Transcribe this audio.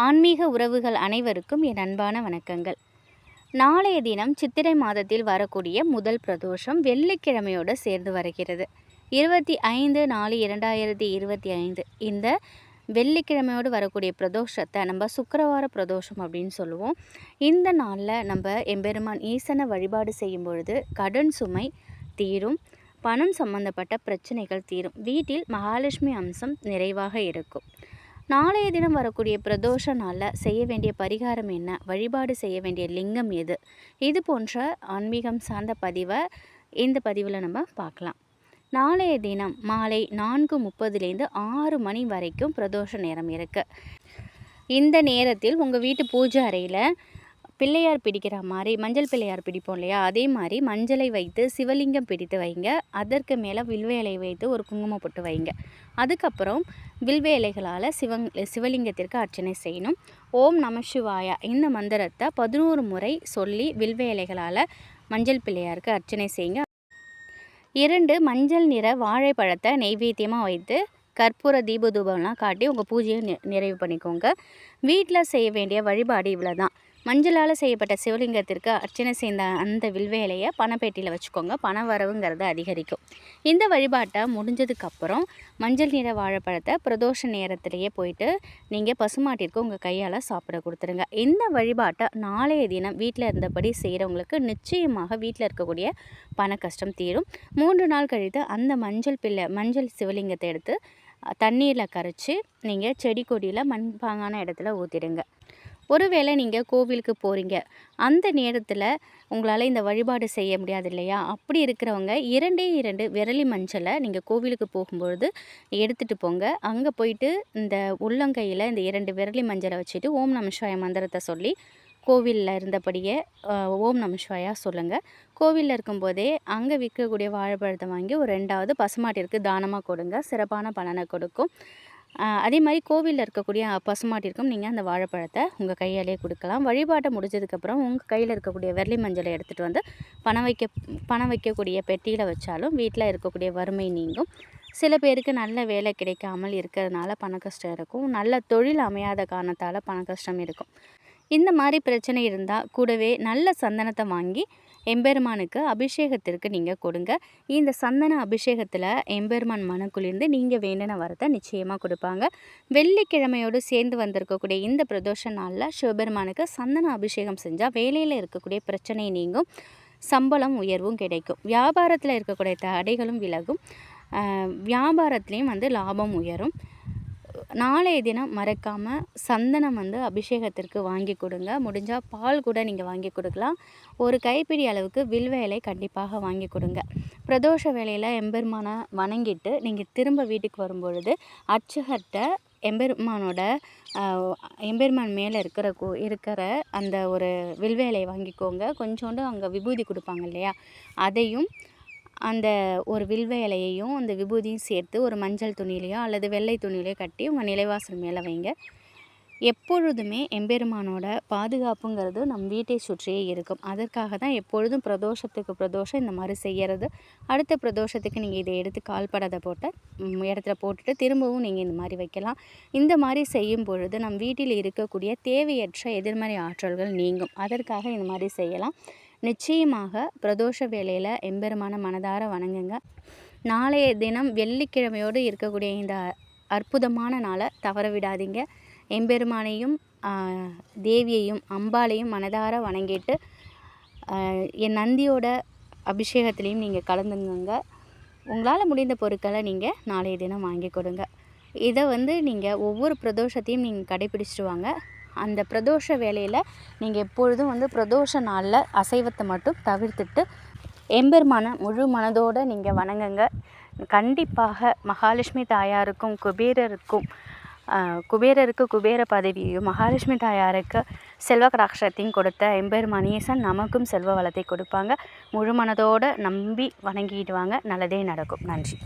ஆன்மீக உறவுகள் அனைவருக்கும் என் அன்பான வணக்கங்கள். நாளைய தினம் சித்திரை மாதத்தில் வரக்கூடிய முதல் பிரதோஷம் வெள்ளிக்கிழமையோடு சேர்ந்து வருகிறது. இருபத்தி ஐந்து நாலு இரண்டாயிரத்தி இருபத்தி ஐந்து. இந்த வெள்ளிக்கிழமையோடு வரக்கூடிய பிரதோஷத்தை நம்ம சுக்கரவார பிரதோஷம் அப்படின்னு சொல்லுவோம். இந்த நாளில் நம்ம எம்பெருமான் ஈசனை வழிபாடு செய்யும் பொழுது கடன் சுமை தீரும். பணம் சம்பந்தப்பட்ட பிரச்சனைகள் தீரும். வீட்டில் மகாலட்சுமி அம்சம் நிறைவாக இருக்கும். நாளைய தினம் வரக்கூடிய பிரதோஷ நாளில் செய்ய வேண்டிய பரிகாரம் என்ன? வழிபாடு செய்ய வேண்டிய லிங்கம் எது? இது போன்ற ஆன்மீகம் சார்ந்த பதிவை இந்த பதிவில் நம்ம பார்க்கலாம். நாளைய தினம் மாலை நான்கு முப்பதுலேருந்து ஆறு மணி வரைக்கும் பிரதோஷ நேரம் இருக்குது இந்த நேரத்தில் உங்கள் வீட்டு பூஜை அறையில் பிள்ளையார் பிடிக்கிற மாதிரி மஞ்சள் பிள்ளையார் பிடிப்போம் இல்லையா? அதே மாதிரி மஞ்சளை வைத்து சிவலிங்கம் பிடித்து வைங்க. அதற்கு மேலே வில்வேலை வைத்து ஒரு குங்குமம் போட்டு வைங்க. அதுக்கப்புறம் வில்வேலைகளால் சிவங் சிவலிங்கத்திற்கு அர்ச்சனை செய்யணும். ஓம் நம சிவாயா இந்த மந்திரத்தை பதினோரு முறை சொல்லி வில்வேலைகளால் மஞ்சள் பிள்ளையாருக்கு அர்ச்சனை செய்யுங்க. இரண்டு மஞ்சள் நிற வாழைப்பழத்தை நெய்வேத்தியமாக வைத்து கற்பூர தீபதூபம்லாம் காட்டி உங்கள் பூஜையை நிறைவு பண்ணிக்கோங்க. வீட்டில் செய்ய வேண்டிய வழிபாடு இவ்வளோ தான் மஞ்சளால் செய்யப்பட்ட சிவலிங்கத்திற்கு அர்ச்சனை செய்த அந்த வில்வேலையை பணப்பேட்டியில் வச்சுக்கோங்க. பண வரவுங்கிறது அதிகரிக்கும். இந்த வழிபாட்டை முடிஞ்சதுக்கப்புறம் மஞ்சள் நிற வாழைப்பழத்தை பிரதோஷ நேரத்திலேயே போயிட்டு நீங்கள் பசுமாட்டிற்கு உங்கள் கையால் சாப்பிட கொடுத்துருங்க. இந்த வழிபாட்டை நாளைய தினம் வீட்டில் இருந்தபடி செய்கிறவங்களுக்கு நிச்சயமாக வீட்டில் இருக்கக்கூடிய பண கஷ்டம் தீரும். மூன்று நாள் கழித்து அந்த மஞ்சள் பிள்ளை மஞ்சள் சிவலிங்கத்தை எடுத்து தண்ணீரில் கரைச்சி நீங்கள் செடி கொடியில் மண்பாங்கான இடத்துல ஊற்றிடுங்க ஒருவேளை நீங்கள் கோவிலுக்கு போகிறீங்க அந்த நேரத்தில் உங்களால் இந்த வழிபாடு செய்ய முடியாது இல்லையா? அப்படி இருக்கிறவங்க இரண்டே இரண்டு விரலி மஞ்சளை நீங்கள் கோவிலுக்கு போகும்பொழுது எடுத்துகிட்டு போங்க. அங்கே போயிட்டு இந்த உள்ளங்கையில் இந்த இரண்டு விரலி மஞ்சளை வச்சுட்டு ஓம் நமசிவாய மந்திரத்தை சொல்லி கோவிலில் இருந்தபடியே ஓம் நமசிவாயா சொல்லுங்கள் கோவிலில் இருக்கும்போதே அங்கே விற்கக்கூடிய வாழைப்பழத்தை வாங்கி ஒரு ரெண்டாவது பசுமாட்டிற்கு தானமாக கொடுங்க. சிறப்பான பலனை கொடுக்கும். அதே மாதிரி கோவிலில் இருக்கக்கூடிய பசுமாட்டிற்கும் நீங்கள் அந்த வாழைப்பழத்தை உங்கள் கையாலே கொடுக்கலாம். வழிபாட்டை முடிஞ்சதுக்கப்புறம் உங்கள் கையில் இருக்கக்கூடிய வெள்ளி மஞ்சளை எடுத்துகிட்டு வந்து பணம் வைக்க பணம் வைக்கக்கூடிய பெட்டியில் வச்சாலும் வீட்டில் இருக்கக்கூடிய வறுமை நீங்கும். சில பேருக்கு நல்ல வேலை கிடைக்காமல் இருக்கிறதுனால பண கஷ்டம் இருக்கும். நல்ல தொழில் அமையாத காரணத்தால் பண கஷ்டம் இருக்கும். இந்த மாதிரி பிரச்சனை இருந்தால் கூடவே நல்ல சந்தனத்தை வாங்கி எம்பெருமானுக்கு அபிஷேகத்திற்கு நீங்கள் கொடுங்க. இந்த சந்தன அபிஷேகத்தில் எம்பெருமான் மனக்குளிர்ந்து நீங்கள் வேண்டின வரத்தை நிச்சயமாக கொடுப்பாங்க. வெள்ளிக்கிழமையோடு சேர்ந்து வந்திருக்கக்கூடிய இந்த பிரதோஷ நாளில் சிவபெருமானுக்கு சந்தன அபிஷேகம் செஞ்சால் வேலையில் இருக்கக்கூடிய பிரச்சனை நீங்கும். சம்பளம் உயர்வும் கிடைக்கும். வியாபாரத்தில் இருக்கக்கூடிய தடைகளும் விலகும். வியாபாரத்துலேயும் வந்து லாபம் உயரும். நாளைய தினம் மறக்காமல் சந்தனம் வந்து அபிஷேகத்திற்கு வாங்கி கொடுங்க. முடிஞ்சால் பால் கூட நீங்கள் வாங்கி கொடுக்கலாம். ஒரு கைப்பிடி அளவுக்கு வில்வேலை கண்டிப்பாக வாங்கி கொடுங்க. பிரதோஷ வேலையில் எம்பெருமானை வணங்கிட்டு நீங்கள் திரும்ப வீட்டுக்கு வரும்பொழுது அர்ச்சகர்கிட்ட எம்பெருமானோட எம்பெருமான் மேலே இருக்கிற கோ இருக்கிற அந்த ஒரு வில்வேலை வாங்கிக்கோங்க. கொஞ்சோண்டு அங்கே விபூதி கொடுப்பாங்க இல்லையா? அதையும் அந்த ஒரு வில்வ இலையையும் அந்த விபூதியும் சேர்த்து ஒரு மஞ்சள் துணியிலையோ அல்லது வெள்ளை துணியிலையோ கட்டி உங்கள் நிலைவாசல் மேலே வைங்க. எப்பொழுதுமே எம்பெருமானோட பாதுகாப்புங்கிறது நம் வீட்டை சுற்றியே இருக்கும். அதற்காக தான் எப்பொழுதும் பிரதோஷத்துக்கு பிரதோஷம் இந்த மாதிரி செய்கிறது அடுத்த பிரதோஷத்துக்கு நீங்கள் இதை எடுத்து கால்படாத போட்ட இடத்துல போட்டுட்டு திரும்பவும் நீங்கள் இந்த மாதிரி வைக்கலாம். இந்த மாதிரி செய்யும் பொழுது நம் வீட்டில் இருக்கக்கூடிய தேவையற்ற எதிர்மறை ஆற்றல்கள் நீங்கும். அதற்காக இந்த மாதிரி செய்யலாம். நிச்சயமாக பிரதோஷ வேலையில் எம்பெருமான மனதார வணங்குங்க. நாளைய தினம் வெள்ளிக்கிழமையோடு இருக்கக்கூடிய இந்த அற்புதமான நாளை தவற விடாதீங்க. எம்பெருமானையும் தேவியையும் அம்பாலையும் மனதார வணங்கிட்டு என் நந்தியோட அபிஷேகத்துலேயும் நீங்கள் கலந்துங்க உங்களால் முடிந்த பொருட்களை நீங்கள் நாளைய தினம் வாங்கி கொடுங்க. இதை வந்து நீங்கள் ஒவ்வொரு பிரதோஷத்தையும் நீங்கள் கடைபிடிச்சிட்டு வாங்க. அந்த பிரதோஷ வேலையில் நீங்கள் எப்பொழுதும் வந்து பிரதோஷ நாளில் அசைவத்தை மட்டும் தவிர்த்துட்டு எம்பெருமான முழு மனதோடு நீங்கள் வணங்குங்க. கண்டிப்பாக மகாலட்சுமி தாயாருக்கும் குபேரருக்கும் குபேரருக்கு குபேர பதவியையும் மகாலட்சுமி தாயாருக்கு செல்வ கடாட்சத்தையும் கொடுத்த எம்பெருமானீசன் நமக்கும் செல்வ வளத்தை கொடுப்பாங்க. முழு மனதோடு நம்பி வணங்கிடுவாங்க. நல்லதே நடக்கும். நன்றி.